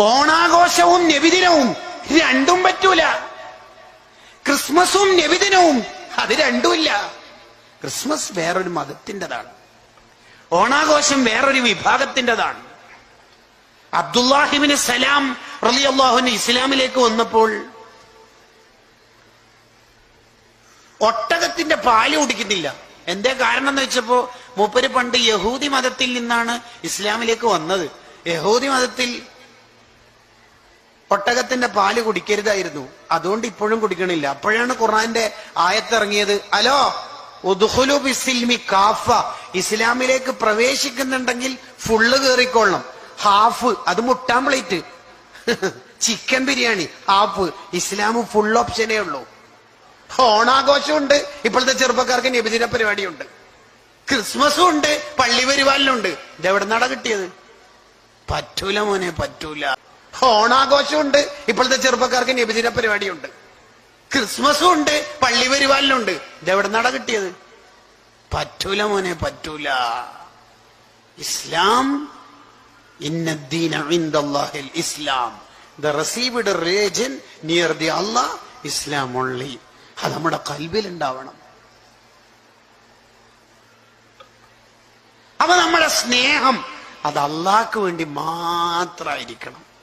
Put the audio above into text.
ഓണാഘോഷവും നബിദിനവും. രണ്ടും പറ്റൂല. ക്രിസ്മസും നബിദിനവും. അത് രണ്ടുമില്ല. ക്രിസ്മസ് വേറൊരു മതത്തിന്റെതാണ്. ഓണാഘോഷം വേറൊരു വിഭാഗത്തിന്റെതാണ്. അബ്ദുല്ലാഹിബിന് സലാം റലി അള്ളാഹുവിന് ഇസ്ലാമിലേക്ക് വന്നപ്പോൾ ഒട്ടകത്തിന്റെ പാൽ കുടിക്കുന്നില്ല. എന്തേ കാരണം എന്ന് വെച്ചപ്പോ മൂപ്പര് പണ്ട് യഹൂദി മതത്തിൽ നിന്നാണ് ഇസ്ലാമിലേക്ക് വന്നത്. യഹൂദി മതത്തിൽ ഒട്ടകത്തിന്റെ പാൽ കുടിക്കരുതായിരുന്നു. അതുകൊണ്ട് ഇപ്പോഴും കുടിക്കണില്ല. അപ്പോഴാണ് ഖുർആന്റെ ആയത്തിറങ്ങിയത്. അലോ കാഫ. ഇസ്ലാമിലേക്ക് പ്രവേശിക്കുന്നുണ്ടെങ്കിൽ ഫുള്ള് കേറിക്കൊള്ളണം. ഹാഫ് അത് മുട്ടാൻ പ്ലേറ്റ്. Chicken biryani half. ഇസ്ലാം ഫുൾ ഓപ്ഷനേ ഉള്ളൂ. ഓണാഘോഷമുണ്ട്. ഇപ്പോഴത്തെ ചെറുപ്പക്കാർക്ക് നബിദിന പരിപാടിയുണ്ട്. ക്രിസ്മസും ഉണ്ട് പള്ളി പരിപാലനുണ്ട് ഇതെവിടെ നട കിട്ടിയത്? പറ്റൂല മോനെ പറ്റൂല. ഓണാഘോഷമുണ്ട്. ഇപ്പോഴത്തെ ചെറുപ്പക്കാർക്ക് നബിദിന പരിപാടിയുണ്ട്. ക്രിസ്മസും ഉണ്ട് പള്ളി പരിപാലനുണ്ട് ഇതെവിടെ നട കിട്ടിയത്? പറ്റൂല മോനെ പറ്റൂല. ഇസ്ലാം ഇസ്ലാം. ദ നിയർ ദി ഇസ്ലാം ഓൺലി അത് നമ്മുടെ കൽവിൽ ഉണ്ടാവണം അപ്പൊ നമ്മുടെ സ്നേഹം അത് അള്ളാഹ്ക്ക് വേണ്ടി മാത്രമായിരിക്കണം.